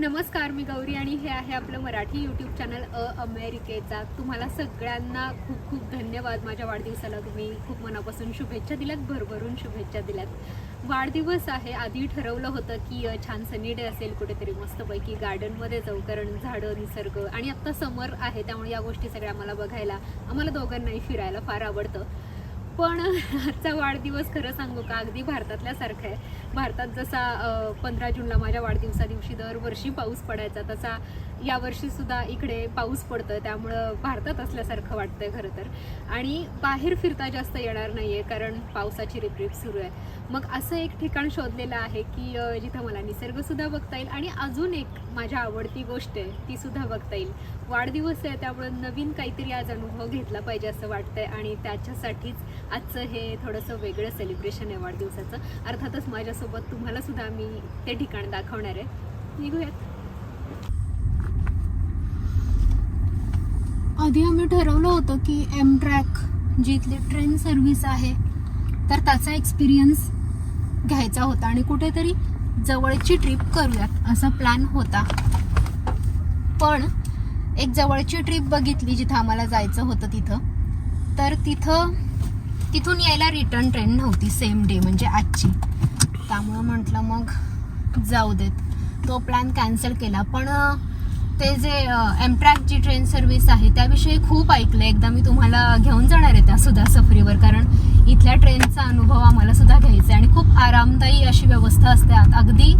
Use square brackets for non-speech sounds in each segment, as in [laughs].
नमस्कार मी गौरी आणि हे आहे आपलं मराठी यूट्यूब चॅनल अ अमेरिकेचा. तुम्हाला सगळ्यांना खूप खूप धन्यवाद. माझ्या वाढदिवसाला तुम्ही खूप मनापासून शुभेच्छा दिल्यात भरभरून शुभेच्छा दिल्यात. वाढदिवस आहे आधी ठरवलं होतं की छान सनी डे असेल कुठेतरी मस्तपैकी गार्डनमध्ये जाऊ कारण झाडं निसर्ग आणि आत्ता समर आहे त्यामुळे या गोष्टी सगळ्या मला बघायला आम्हाला दोघांनाही फिरायला फार आवडतं. पण [laughs] आजचा वाढदिवस खरं सांगू का? अगदी भारतातल्यासारखं आहे. भारतात जसा पंधरा जूनला माझ्या वाढदिवसा दिवशी दरवर्षी पाऊस पडायचा तसा यावर्षी सुद्धा इकडे पाऊस पडतोय. त्यामुळं भारतात असल्यासारखं वाटतंय खरं तर. आणि बाहेर फिरता जास्त येणार नाही आहे कारण पावसाची रिपरिप सुरू आहे. मग असं एक ठिकाण शोधलेलं आहे की जिथं मला निसर्गसुद्धा बघता येईल आणि अजून एक माझ्या आवडती गोष्ट आहे ती सुद्धा बघता येईल. वाढदिवस आहे त्यामुळे नवीन काहीतरी आज अनुभव घेतला पाहिजे असं वाटतंय आणि त्याच्यासाठीच आजचं हे थोडंसं वेगळं सेलिब्रेशन आहे वाढदिवसाचं. अर्थातच माझ्या माझ्यासोबत तुम्हाला सुद्धा मी ते ठिकाण दाखवणार आहे. निघूयात. आधी आम्ही ठरवलं होतं की एम ट्रॅक जी इथली ट्रेन सर्व्हिस आहे तर त्याचा एक्सपिरियन्स घ्यायचा होता आणि कुठेतरी जवळची ट्रिप करूयात असा प्लॅन होता. पण एक जवळची ट्रिप बघितली जिथं आम्हाला जायचं होतं तिथं तर तिथं तिथून यायला रिटर्न ट्रेन नव्हती सेम डे म्हणजे आजची. त्यामुळं म्हटलं मग जाऊ देत. तो प्लॅन कॅन्सल केला. पण ते जे एमट्रॅक जी ट्रेन सर्व्हिस आहे त्याविषयी खूप ऐकलं. एकदा मी तुम्हाला घेऊन जाणार आहे त्या सुद्धा सफरीवर. कारण इथल्या ट्रेनचा अनुभव आम्हाला सुद्धा घ्यायचा आहे. आणि खूप आरामदायी अशी व्यवस्था असते. अगदी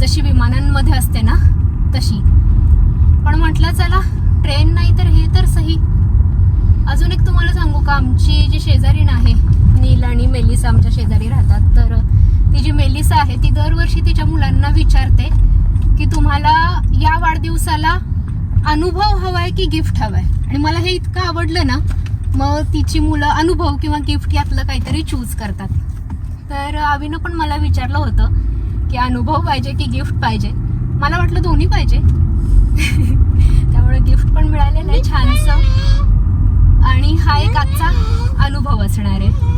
जशी विमानांमध्ये असते ना तशी. पण म्हटलं चला ट्रेन नाही तर हे तर सही. अजून एक तुम्हाला सांगू का आमची जी शेजारीण आहे नील आणि मेलिसा आमच्या शेजारी राहतात. तर ती जी मेलिसा आहे ती दरवर्षी तिच्या मुलांना विचारते की तुम्हाला या वाढदिवसाला अनुभव हवाय की गिफ्ट हवाय? आणि मला हे इतकं आवडलं ना मग तिची मुलं अनुभव किंवा गिफ्ट यातलं काहीतरी चूज करतात. तर आवीनं पण मला विचारलं होतं की अनुभव पाहिजे की गिफ्ट पाहिजे? मला वाटलं दोन्ही पाहिजे. [laughs] त्यामुळे गिफ्ट पण मिळालेलं आहे छानसं. आणि हा एक आजचा अनुभव असणार आहे.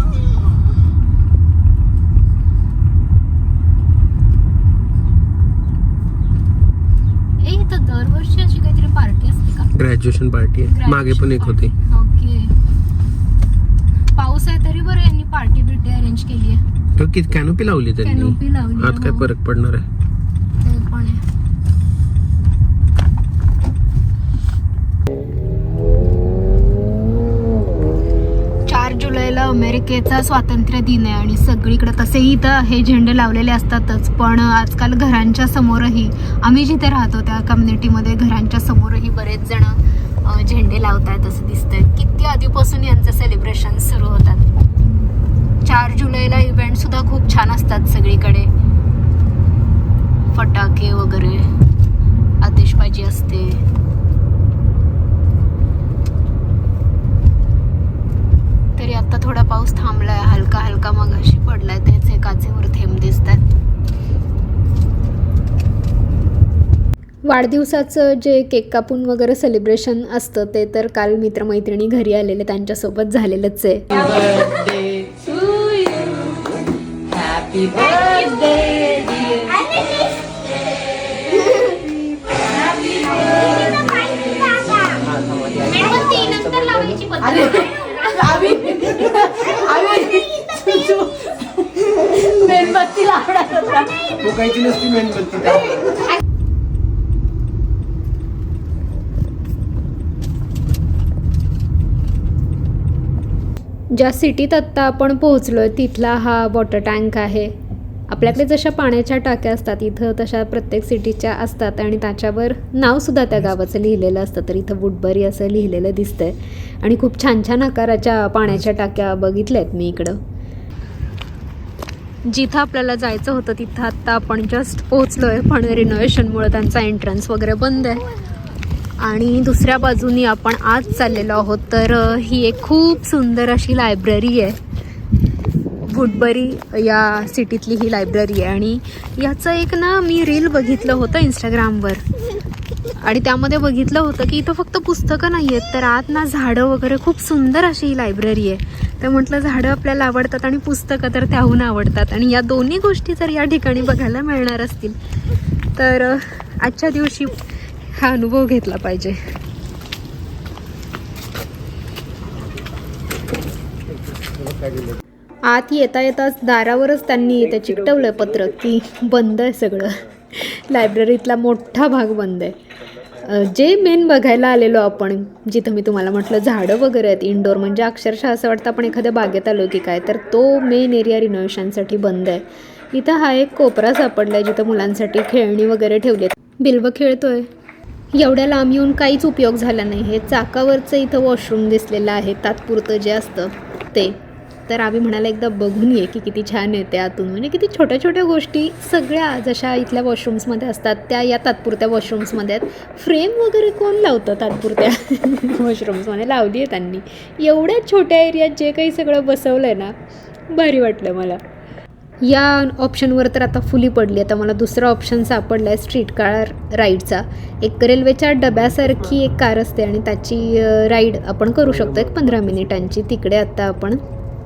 दरवर्षी अशी काहीतरी पार्टी असते का? ग्रॅज्युएशन पार्टी आहे. मागे पण एक होती. ओके पाऊस आहे तरी बरं यांनी पार्टी बिर्टी अरेंज केली आहे. कॅनोपी लावली त्यांनी. कॅनोपी लावली आत काय. फरक पडणार आहे? अमेरिकेचा स्वातंत्र्य दिन आहे आणि सगळीकडे तसेही तर हे झेंडे लावलेले असतातच. पण आजकाल घरांच्या समोरही आम्ही जिथे राहतो त्या कम्युनिटीमध्ये घरांच्या समोरही बरेच जण झेंडे लावतायत असं दिसतंय. किती आधीपासून यांचं सेलिब्रेशन सुरू होतात. चार जुलैला इव्हेंट सुद्धा खूप छान असतात सगळीकडे. फटाके वगैरे आतिषबाजी असते. तरी आता थोडा पाऊस थांबलाय हलका हलका मग अशी पडलाय तेच हे काचेवर थेंब दिसतात वाढदिवसाचं जे केक कापून वगैरे सेलिब्रेशन असतं ते तर काल मित्रमैत्रिणी घरी आलेले त्यांच्यासोबत झालेलंच आहे. अरे आम्ही आम्ही मेणबत्ती लावणार होता. मुकायची नसती मेणबत्ती. ज्या सिटीत आत्ता आपण पोहोचलो आहे तिथला हा वॉटर टँक आहे. आपल्याकडे जशा पाण्याच्या टाक्या असतात इथं तशा प्रत्येक सिटीच्या असतात आणि त्याच्यावर नावसुद्धा त्या गावाचं लिहिलेलं असतं. तर इथं वुडबरी असं लिहिलेलं दिसतंय. आणि खूप छान छान आकाराच्या पाण्याच्या टाक्या बघितल्या आहेत मी इकडं. जिथं आपल्याला जायचं होतं तिथं आत्ता आपण जस्ट पोहोचलो आहे पण रिनोव्हेशनमुळं त्यांचा एंट्रन्स वगैरे बंद आहे. आणि दुसऱ्या बाजूनी आपण आज चाललेलो आहोत तर ही एक खूप सुंदर अशी लायब्ररी आहे. गुडबरी या सिटीतली ही लायब्ररी आहे. आणि याचं एक ना मी रील बघितलं होतं इंस्टाग्रामवर आणि त्यामध्ये बघितलं होतं की इथं फक्त पुस्तकं नाही आहेत तर आत ना झाडं वगैरे खूप सुंदर अशी ही लायब्ररी आहे. तर म्हटलं झाडं आपल्याला आवडतात आणि पुस्तकं तर त्याहून आवडतात. आणि या दोन्ही गोष्टी जर या ठिकाणी बघायला मिळणार असतील तर आजच्या दिवशी हा अनुभव घेतला पाहिजे. आत येता येताच दारावरच त्यांनी इथे चिकटवलं पत्र. की बंद आहे सगळं. लायब्ररीतला मोठा भाग बंद आहे. जे मेन बघायला आलेलो आपण जिथं मी तुम्हाला म्हटलं झाडं वगैरे आहेत इंडोर म्हणजे अक्षरशः असं वाटतं आपण एखाद्या बागेत आलो की काय तर तो मेन एरिया रिनोव्हेशनसाठी बंद आहे. इथं हा एक कोपरा सापडला आहे जिथं मुलांसाठी खेळणी वगैरे ठेवली आहेत बिल्व खेळतोय. एवढ्या लांब येऊन काहीच उपयोग झाला नाही. हे चाकावरचं इथं वॉशरूम दिसलेलं आहे. तात्पुरतं जे असतं ते. तर आम्ही म्हणाला एकदा बघून ये की किती छान येते आतून म्हणजे किती छोट्या छोट्या गोष्टी सगळ्या जशा इथल्या वॉशरूम्समध्ये असतात त्या या तात्पुरत्या वॉशरूम्समध्ये आहेत. फ्रेम वगैरे कोण लावतं तात्पुरत्या [laughs] वॉशरूम्समध्ये लावली आहे त्यांनी. एवढ्या छोट्या एरियात जे काही सगळं बसवलं आहे ना भारी वाटलं मला. या ऑप्शनवर तर आता फुली पडली. आता मला दुसरा ऑप्शन सापडला आहे स्ट्रीट कार राईडचा एक रेल्वेच्या डब्यासारखी एक कार असते आणि त्याची राईड आपण करू शकतो एक पंधरा मिनिटांची. तिकडे आता आपण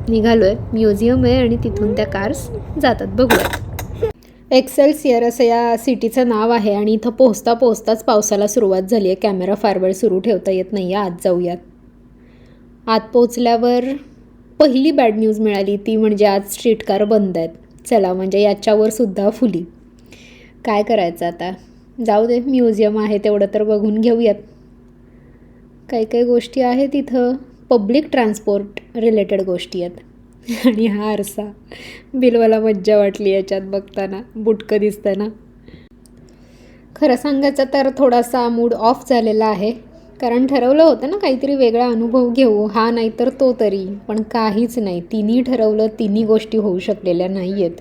निघालो आहे म्युझियम आहे आणि तिथून त्या कार्स जातात. बघूयात एक्सेल्सियर असं या सिटीचं नाव आहे आणि इथं पोहोचता पोहोचताच पावसाला सुरुवात झाली आहे. कॅमेरा फार वेळ सुरू ठेवता येत नाही. आहे आत जाऊयात. आत पोचल्यावर पहिली बॅड न्यूज मिळाली. ती म्हणजे आज स्ट्रीट कार बंद आहेत. चला म्हणजे याच्यावर सुद्धा फुली. काय करायचं आता? जाऊ दे म्युझियम आहे तेवढं तर बघून घेऊयात. काही काही गोष्टी आहेत इथं. पब्लिक ट्रान्सपोर्ट रिलेटेड गोष्टी आहेत. आणि हा आरसा. बिलवाला मज्जा वाटली याच्यात बघताना. बुटकं दिसताना. खरं सांगायचं तर थोडासा मूड ऑफ झालेला आहे. कारण ठरवलं होतं ना काहीतरी वेगळा अनुभव घेऊ. हा नाही तर तो तरी. पण काहीच नाही. तिन्ही ठरवलं तिन्ही गोष्टी होऊ शकलेल्या नाही आहेत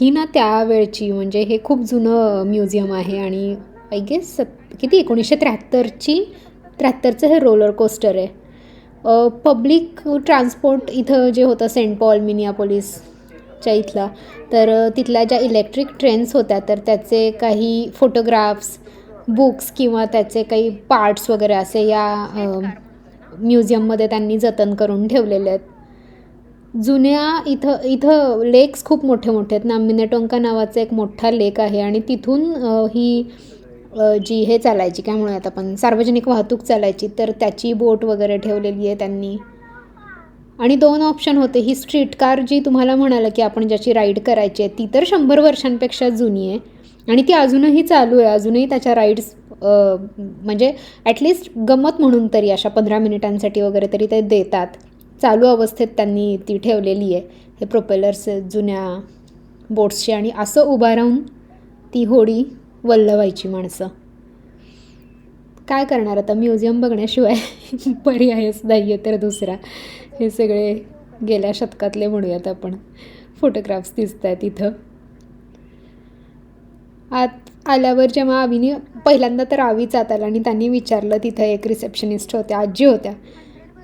ही ना त्यावेळची. म्हणजे हे खूप जुनं म्युझियम आहे आणि आय गेस सत किती? एकोणीसशे त्र्याहत्तरची? त्र्याहत्तरचं हे रोलर कोस्टर आहे. पब्लिक ट्रान्सपोर्ट इथं जे होतं सेंट पॉल मिनियापोलिसच्या इथला तर तिथल्या ज्या इलेक्ट्रिक ट्रेन्स होत्या तर त्याचे काही फोटोग्राफ्स बुक्स किंवा त्याचे काही पार्ट्स वगैरे असे या म्युझियममध्ये त्यांनी जतन करून ठेवलेले आहेत. जुन्या इथं इथं लेक्स खूप मोठे मोठे आहेत. ना मिनेटोंका नावाचा एक मोठा लेक आहे आणि तिथून ही जी हे चालायची काय म्हणूयात आपण सार्वजनिक वाहतूक चालायची तर त्याची बोट वगैरे ठेवलेली आहे त्यांनी. आणि दोन ऑप्शन होते. ही स्ट्रीट कार जी तुम्हाला म्हणालं की आपण ज्याची राईड करायची आहे ती तर शंभर वर्षांपेक्षा जुनी आहे. आणि ती अजूनही चालू आहे. अजूनही त्याच्या राईड्स म्हणजे ॲटलिस्ट गंमत म्हणून तरी अशा पंधरा मिनिटांसाठी वगैरे तरी ते देतात. चालू अवस्थेत त्यांनी ती ठेवलेली आहे. हे प्रोपेलर्स जुन्या बोट्सची आणि असं उभा राहून ती होडी वल्लवायची माणसं. काय करणार आता? म्युझियम बघण्याशिवाय [laughs] पर्यायच नाही आहे तर दुसरा. हे सगळे गेल्या शतकातले म्हणूयात आपण. फोटोग्राफ्स दिसत आहेत इथं. आत आल्यावर जेव्हा आवीने पहिल्यांदा तर आवीच आत आला आणि त्यांनी विचारलं तिथं एक रिसेप्शनिस्ट होत्या आजी होत्या.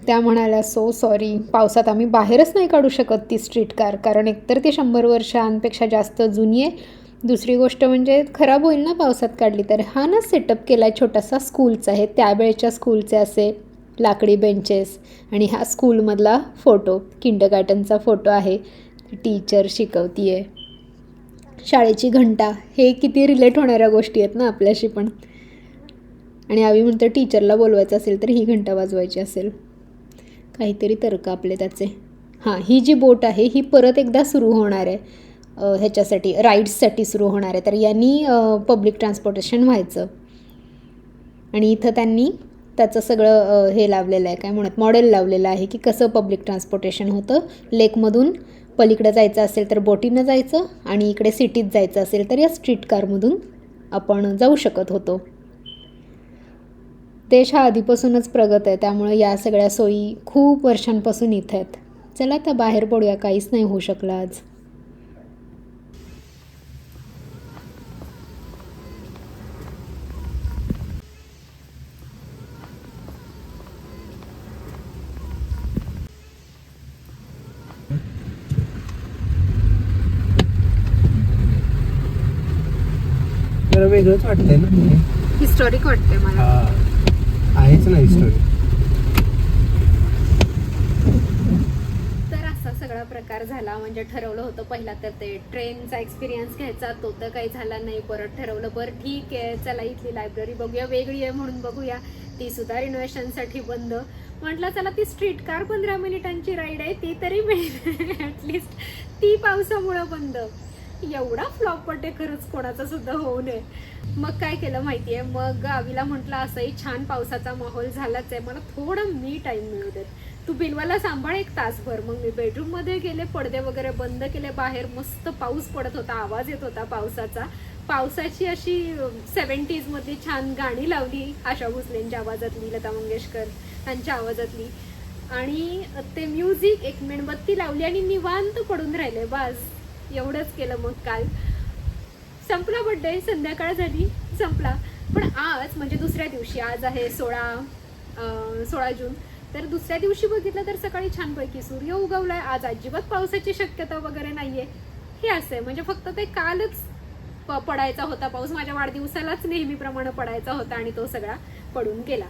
त्या म्हणाल्या सो सॉरी पावसात आम्ही बाहेरच नाही काढू शकत ती स्ट्रीट कार कारण एकतर ती शंभर वर्षांपेक्षा जास्त जुनी आहे दुसरी गोष्ट म्हणजे खराब होईल ना पावसात काढली तर. हा ना सेटअप केला आहे छोटासा स्कूलचा आहे. त्यावेळेच्या स्कूलचे असे लाकडी बेंचेस आणि हा स्कूलमधला फोटो किंडगार्टनचा फोटो आहे. टीचर शिकवती आहे शाळेची घंटा हे किती रिलेट होणाऱ्या गोष्टी आहेत ना आपल्याशी पण. आणि आम्ही म्हणतो टीचरला बोलवायचं असेल तर ही घंटा वाजवायची असेल. काहीतरी तर्क आपले त्याचे. हां ही जी बोट आहे ही परत एकदा सुरू होणार आहे. ह्याच्यासाठी राईड्ससाठी सुरू होणार आहे. तर यांनी पब्लिक ट्रान्सपोर्टेशन व्हायचं. आणि इथं त्यांनी त्याचं सगळं हे लावलेलं आहे. काय म्हणत मॉडेल लावलेलं आहे की कसं पब्लिक ट्रान्सपोर्टेशन होतं. लेकमधून पलीकडे जायचं असेल तर बोटीनं जायचं आणि इकडे सिटीत जायचं असेल तर या स्ट्रीट कारमधून आपण जाऊ शकत होतो. देश हा आधीपासूनच प्रगत आहे. त्यामुळे या सगळ्या सोयी खूप वर्षांपासून इथं आहेत. चला आता बाहेर पडूया. काहीच नाही होऊ शकलं आज. जरा वेगळंच वाटतंय ना. हे. हिस्टॉरिक वाटते मला. हा. आहेच ना तर असा सगळा प्रकार झाला. म्हणजे ठरवलं होतं पहिला तर ते ट्रेनचा एक्सपिरियन्स घ्यायचा. तो तर काही झाला नाही. परत ठरवलं बरं ठीक आहे चला इथली लायब्ररी बघूया वेगळी आहे म्हणून बघूया. ती सुद्धा रिनोव्हेशनसाठी बंद. म्हटलं चला ती स्ट्रीट कार पंधरा मिनिटांची राईड आहे ती तरी मिळेल. [laughs] ॲटलिस्ट ती पावसामुळं बंद. एवढा फ्लॉप पडते खरंच कोणाचा सुद्धा होऊ नये. मग काय केलं माहिती आहे मग आवीला म्हटलं असंही छान पावसाचा माहोल झालाच आहे मला थोडा मी टाईम मिळू देत. तू बिलवाला सांभाळ एक तासभर. मग मी बेडरूममध्ये गेले पडदे वगैरे बंद केले बाहेर मस्त पाऊस पडत होता आवाज येत होता पावसाचा. पावसाची अशी सेवन्टीजमध्ये छान गाणी लावली आशा भोसलेंच्या आवाजातली लता मंगेशकर यांच्या आवाजातली. आणि ते म्युझिक एक मेणबत्ती लावली आणि निवांत पडून राहिले बस. एवढंच केलं मग काल. संपला बड्डे संध्याकाळ झाली संपला. पण आज म्हणजे दुसऱ्या दिवशी आज आहे सोळा सोळा जून. तर दुसऱ्या दिवशी बघितलं तर सकाळी छानपैकी सूर्य उगवलाय. आज अजिबात पावसाची शक्यता वगैरे नाहीये. हे असं आहे. म्हणजे फक्त ते कालच प- पडायचा होता पाऊस. माझ्या वाढदिवसालाच नेहमीप्रमाणे पडायचा होता आणि तो सगळा पडून गेला.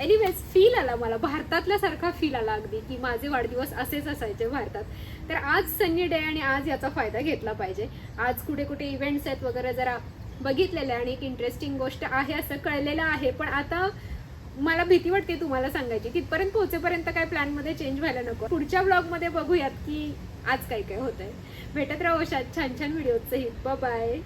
एनिवेज फील आला मला. भारतातल्या सारखा फील आला अगदी की माझे वाढदिवस असेच असायचे भारतात. तर आज सन्नी डे आणि आज याचा फायदा घेतला पाहिजे. आज कुठे कुठे इव्हेंट्स आहेत वगैरे जरा बघितलेले आणि एक इंटरेस्टिंग गोष्ट आहे असं कळलेलं आहे. पण आता मला भीती वाटते तुम्हाला सांगायची. तिथपर्यंत पोहोचेपर्यंत काय प्लॅनमध्ये चेंज व्हायला नको. पुढच्या ब्लॉगमध्ये बघूयात की आज काय काय होत आहे भेटत राहू अशा छान छान व्हिडिओ सहित बाय